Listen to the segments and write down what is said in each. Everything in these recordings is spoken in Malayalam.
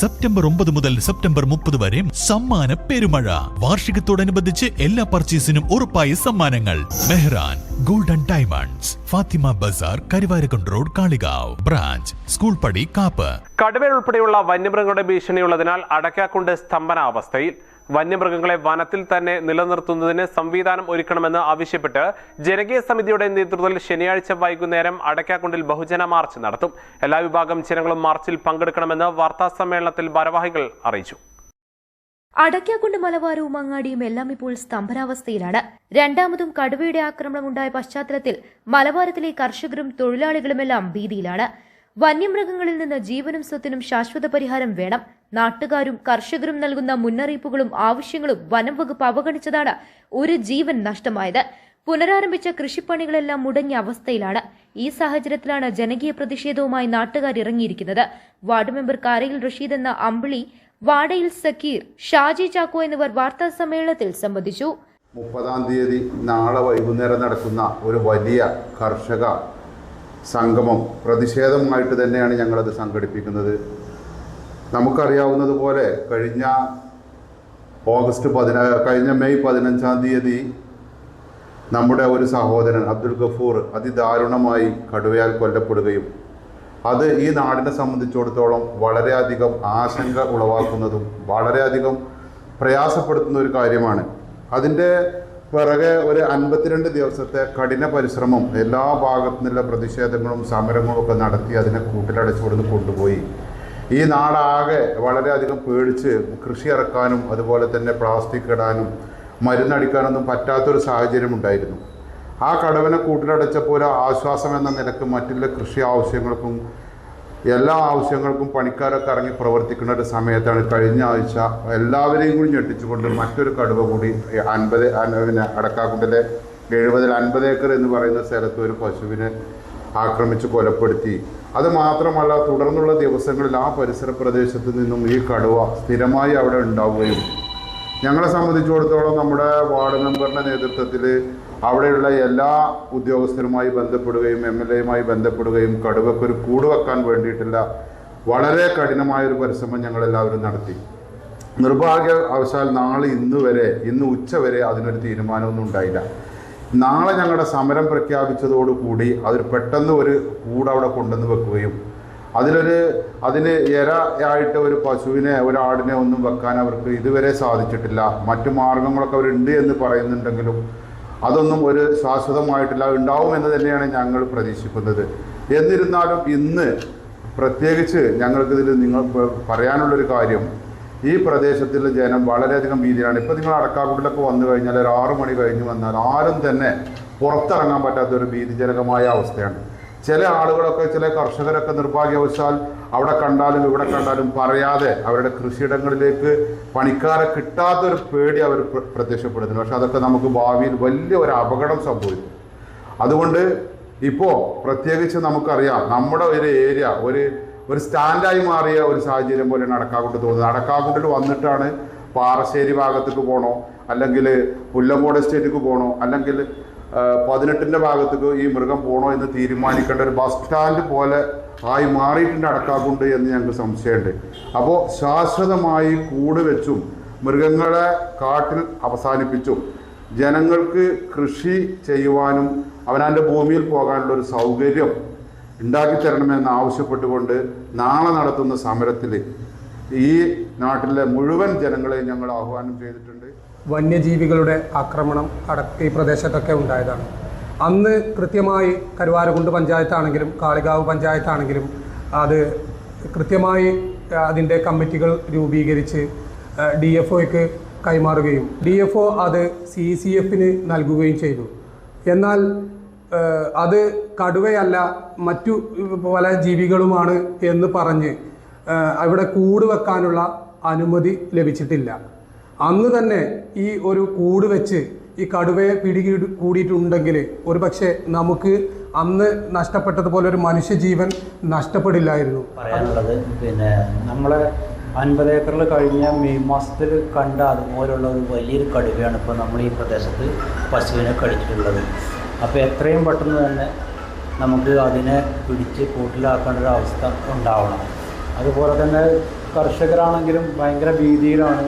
സെപ്റ്റംബർ ഒമ്പത് മുതൽ സെപ്റ്റംബർ മുപ്പത് വരെ സമ്മാന പെരുമഴ. വാർഷികത്തോടനുബന്ധിച്ച് എല്ലാ പർച്ചേസിനും ഉറപ്പായ സമ്മാനങ്ങൾ. Mehran golden diamonds Fathima Bazar Karuvarakundu road Kalikavu. Branch school പടി കാപ്പ്. കടുവ ഉൾപ്പെടെയുള്ള വന്യമൃഗങ്ങളുടെ ഭീഷണിയുള്ളതിനാൽ അടക്കാക്കുണ്ട് സ്തംഭനാവസ്ഥയിൽ. വന്യമൃഗങ്ങളെ വനത്തിൽ തന്നെ നിലനിർത്തുന്നതിന് സംവിധാനം ഒരുക്കണമെന്ന് ആവശ്യപ്പെട്ട് ജനകീയ സമിതിയുടെ നേതൃത്വത്തിൽ ശനിയാഴ്ച വൈകുന്നേരം അടക്കാക്കുണ്ടിൽ ബഹുജന മാർച്ച് നടത്തും. എല്ലാ വിഭാഗം ജനങ്ങളും മാർച്ചിൽ പങ്കെടുക്കണമെന്ന് വാർത്താ സമ്മേളനത്തിൽ ഭാരവാഹികൾ അറിയിച്ചു. അടയ്ക്കാക്കുണ്ട് മലബാരവും അങ്ങാടിയും എല്ലാം ഇപ്പോൾ സ്തംഭനാവസ്ഥയിലാണ്. രണ്ടാമതും കടുവയുടെ ആക്രമണം ഉണ്ടായ പശ്ചാത്തലത്തിൽ മലബാരത്തിലെ കർഷകരും തൊഴിലാളികളുമെല്ലാം ഭീതിയിലാണ്. വന്യമൃഗങ്ങളിൽ നിന്ന് ജീവനും സ്വത്തിനും ശാശ്വത പരിഹാരം വേണം. നാട്ടുകാരും കർഷകരും നൽകുന്ന മുന്നറിയിപ്പുകളും ആവശ്യങ്ങളും വനം വകുപ്പ് അവഗണിച്ചതാണ് ഒരു ജീവൻ നഷ്ടമായത്. പുനരാരംഭിച്ച കൃഷിപ്പണികളെല്ലാം മുടങ്ങിയ അവസ്ഥയിലാണ്. ഈ സാഹചര്യത്തിലാണ് ജനകീയ പ്രതിഷേധവുമായി നാട്ടുകാർ ഇറങ്ങിയിരിക്കുന്നത്. വാർഡ് മെമ്പർ കാരയിൽ റഷീദ് എന്ന അമ്പിളി വാടയിൽ സക്കീർ ഷാജി ചാക്കോ എന്നിവർ വാർത്താ സമ്മേളനത്തിൽ സംബന്ധിച്ചു. മുപ്പതാം തീയതി നാളെ വൈകുന്നേരം നടക്കുന്ന ഒരു വലിയ കർഷക സംഗമം പ്രതിഷേധമായിട്ട് തന്നെയാണ് ഞങ്ങളത് സംഘടിപ്പിക്കുന്നത്. നമുക്കറിയാവുന്നതുപോലെ കഴിഞ്ഞ ഓഗസ്റ്റ് പതിന കഴിഞ്ഞ മെയ് പതിനഞ്ചാം തീയതി നമ്മുടെ ഒരു സഹോദരൻ അബ്ദുൽ ഗഫൂർ അതിദാരുണമായി കടുവയാൽ കൊല്ലപ്പെടുകയും അത് ഈ നാടിനെ സംബന്ധിച്ചിടത്തോളം വളരെയധികം ആശങ്ക ഉളവാക്കുന്നതും വളരെയധികം പ്രയാസപ്പെടുത്തുന്ന ഒരു കാര്യമാണ്. അതിന്റെ പിറകെ ഒരു അൻപത്തിരണ്ട് ദിവസത്തെ കഠിന പരിശ്രമം എല്ലാ ഭാഗത്തു നിന്നുള്ള പ്രതിഷേധങ്ങളും സമരങ്ങളും ഒക്കെ നടത്തി അതിനെ കൂട്ടിലടച്ചുകൊടുന്ന് കൊണ്ടുപോയി. ഈ നാടാകെ വളരെയധികം പേടിച്ച് കൃഷി ഇറക്കാനും അതുപോലെ തന്നെ പ്ലാസ്റ്റിക് ഇടാനും മരുന്നടിക്കാനൊന്നും പറ്റാത്തൊരു സാഹചര്യം ഉണ്ടായിരുന്നു. ആ കടവനെ കൂട്ടിലടച്ചപ്പോൾ ആശ്വാസം എന്ന നിലയ്ക്ക് മറ്റുള്ള കൃഷി ആവശ്യങ്ങൾക്കും എല്ലാ ആവശ്യങ്ങൾക്കും പണിക്കാരൊക്കെ ഇറങ്ങി പ്രവർത്തിക്കുന്ന ഒരു സമയത്താണ് കഴിഞ്ഞ ആഴ്ച എല്ലാവരെയും കൂടി ഞെട്ടിച്ചുകൊണ്ട് മറ്റൊരു കടുവ കൂടി അൻപത് പിന്നെ അടക്കാക്കുണ്ടിലെ എഴുപതിൽ അൻപത് ഏക്കർ എന്ന് പറയുന്ന സ്ഥലത്ത് ഒരു പശുവിനെ ആക്രമിച്ച് കൊലപ്പെടുത്തി. അത് മാത്രമല്ല തുടർന്നുള്ള ദിവസങ്ങളിൽ ആ പരിസര പ്രദേശത്ത് നിന്നും ഈ കടുവ സ്ഥിരമായി അവിടെ ഉണ്ടാവുകയും. ഞങ്ങളെ സംബന്ധിച്ചിടത്തോളം നമ്മുടെ വാർഡ് മെമ്പറിന്റെ നേതൃത്വത്തിൽ അവിടെയുള്ള എല്ലാ ഉദ്യോഗസ്ഥരുമായി ബന്ധപ്പെടുകയും എം എൽ എയുമായി ബന്ധപ്പെടുകയും കടുവക്കൊരു കൂട് വെക്കാൻ വേണ്ടിയിട്ടുള്ള വളരെ കഠിനമായ ഒരു പരിശ്രമം ഞങ്ങളെല്ലാവരും നടത്തി. നിർഭാഗ്യ അവശാൽ നാളെ ഇന്ന് വരെ ഇന്ന് ഉച്ച വരെ അതിനൊരു തീരുമാനമൊന്നും ഉണ്ടായില്ല. നാളെ ഞങ്ങളുടെ സമരം പ്രഖ്യാപിച്ചതോടുകൂടി അതിൽ പെട്ടെന്ന് ഒരു കൂട് അവിടെ കൊണ്ടുവന്ന് വെക്കുകയും അതിലൊരു അതിന് ഇരയായിട്ട് ഒരു പശുവിനെ ഒരാടിനെ ഒന്നും വെക്കാൻ അവർക്ക് ഇതുവരെ സാധിച്ചിട്ടില്ല. മറ്റു മാർഗങ്ങളൊക്കെ അവരുണ്ട് എന്ന് പറയുന്നുണ്ടെങ്കിലും അതൊന്നും ഒരു ശാശ്വതമായിട്ടില്ല. ഉണ്ടാവും എന്ന് തന്നെയാണ് ഞങ്ങൾ പ്രതീക്ഷിക്കുന്നത്. എന്നിരുന്നാലും ഇന്ന് പ്രത്യേകിച്ച് ഞങ്ങൾക്കിതിൽ നിങ്ങൾ പറയാനുള്ളൊരു കാര്യം ഈ പ്രദേശത്തിലെ ജനം വളരെയധികം ഭീതിയാണ് ഇപ്പം നിങ്ങൾ അടക്കാക്കുട്ടിലൊക്കെ വന്നു കഴിഞ്ഞാൽ ഒരു ആറു മണി കഴിഞ്ഞ് വന്നാൽ ആരും തന്നെ പുറത്തിറങ്ങാൻ പറ്റാത്തൊരു ഭീതിജനകമായ അവസ്ഥയാണ്. ചില ആളുകളൊക്കെ ചില കർഷകരൊക്കെ നിർഭാഗ്യവശാൽ അവിടെ കണ്ടാലും ഇവിടെ കണ്ടാലും പറയാതെ അവരുടെ കൃഷിയിടങ്ങളിലേക്ക് പണിക്കാരെ കിട്ടാത്തൊരു പേടി അവർ പ്ര- പ്രത്യക്ഷപ്പെടുന്നു പക്ഷെ അതൊക്കെ നമുക്ക് ഭാവിയിൽ വലിയ ഒരു അപകടം സംഭവിക്കും. അതുകൊണ്ട് ഇപ്പോൾ പ്രത്യേകിച്ച് നമുക്കറിയാം നമ്മുടെ ഒരു ഏരിയ ഒരു ഒരു സ്റ്റാൻഡായി മാറിയ ഒരു സാഹചര്യം പോലെ അടക്കാക്കുണ്ട് തോന്നുന്നത്. അടക്കാക്കുണ്ടിൽ വന്നിട്ടാണ് പാറശ്ശേരി ഭാഗത്തേക്ക് പോകണോ അല്ലെങ്കിൽ പുല്ലങ്കോട് എസ്റ്റേറ്റിക്ക് പോകണോ അല്ലെങ്കിൽ പതിനെട്ടിന്റെ ഭാഗത്തേക്ക് ഈ മൃഗം പോകണോ എന്ന് തീരുമാനിക്കേണ്ട ഒരു ബസ് സ്റ്റാൻഡ് പോലെ ആയി മാറിയിട്ടുണ്ട് അടക്കാക്കുണ്ട് എന്ന് ഞങ്ങൾക്ക് സംശയമുണ്ട്. അപ്പോൾ ശാശ്വതമായി കൂട് വെച്ചും മൃഗങ്ങളെ കാട്ടിൽ അവസാനിപ്പിച്ചും ജനങ്ങൾക്ക് കൃഷി ചെയ്യുവാനും അവനാന്റെ ഭൂമിയിൽ പോകാനുള്ള ഒരു സൗകര്യം ഉണ്ടാക്കി തരണമെന്ന് ആവശ്യപ്പെട്ടുകൊണ്ട് നാളെ നടത്തുന്ന സമരത്തിൽ ഈ നാട്ടിലെ മുഴുവൻ ജനങ്ങളെയും ഞങ്ങൾ ആഹ്വാനം ചെയ്തിട്ടുണ്ട്. വന്യജീവികളുടെ ആക്രമണം അടക്ക ഈ പ്രദേശത്തൊക്കെ ഉണ്ടായതാണ്. അന്ന് കൃത്യമായി കരുവാരകുണ്ട് പഞ്ചായത്താണെങ്കിലും കാളികാവ് പഞ്ചായത്താണെങ്കിലും അത് കൃത്യമായി അതിന്റെ കമ്മിറ്റികൾ രൂപീകരിച്ച് ഡി എഫ് ഒക്ക് കൈമാറുകയും ഡി എഫ് ഒ അത് സി സി എഫിന് നൽകുകയും ചെയ്തു. എന്നാൽ അത് കടുവയല്ല മറ്റു പല ജീവികളുമാണ് എന്ന് പറഞ്ഞ് അവിടെ കൂട് വെക്കാനുള്ള അനുമതി ലഭിച്ചിട്ടില്ല. അന്ന് തന്നെ ഈ ഒരു കൂട് വെച്ച് ഈ കടുവയെ പിടികി കൂടിയിട്ടുണ്ടെങ്കിൽ ഒരു പക്ഷേ നമുക്ക് അന്ന് നഷ്ടപ്പെട്ടതുപോലെ ഒരു മനുഷ്യജീവൻ നഷ്ടപ്പെടില്ലായിരുന്നു. പറയാനുള്ളത് പിന്നെ നമ്മളെ അൻപത് ഏക്കറിൽ കഴിഞ്ഞ മെയ് മാസത്തിൽ കണ്ട അതുപോലുള്ള ഒരു വലിയൊരു കടുവയാണ് ഇപ്പോൾ നമ്മൾ ഈ പ്രദേശത്ത് പശുവിനെ കടിച്ചിട്ടുള്ളത്. അപ്പോൾ എത്രയും പെട്ടെന്ന് തന്നെ നമുക്ക് അതിനെ പിടിച്ച് കൂട്ടിലാക്കേണ്ട ഒരു അവസ്ഥ ഉണ്ടാവണം. അതുപോലെ തന്നെ കർഷകരാണെങ്കിലും ഭയങ്കര ഭീതിയിലാണ്.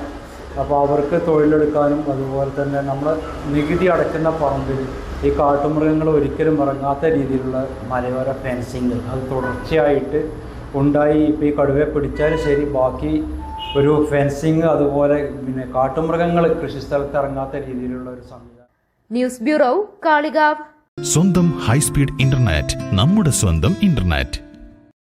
അപ്പോൾ അവർക്ക് തൊഴിലെടുക്കാനും അതുപോലെ തന്നെ നമ്മൾ നികുതി അടയ്ക്കുന്ന പറമ്പിൽ ഈ കാട്ടുമൃഗങ്ങൾ ഒരിക്കലും ഇറങ്ങാത്ത രീതിയിലുള്ള മലയോര ഫെൻസിങ് അത് തുടർച്ചയായിട്ട് ഉണ്ടായി. ഇപ്പോൾ ഈ കടുവയെ പിടിച്ചാലും ശരി ബാക്കി ഒരു ഫെൻസിങ് അതുപോലെ പിന്നെ കാട്ടുമൃഗങ്ങൾ കൃഷിസ്ഥലത്ത് ഇറങ്ങാത്ത രീതിയിലുള്ള ഒരു സംവിധാനം. News bureau Kalikavu. സ്വന്തം ഹൈസ്പീഡ് ഇന്റർനെറ്റ് നമ്മുടെ സ്വന്തം ഇന്റർനെറ്റ്.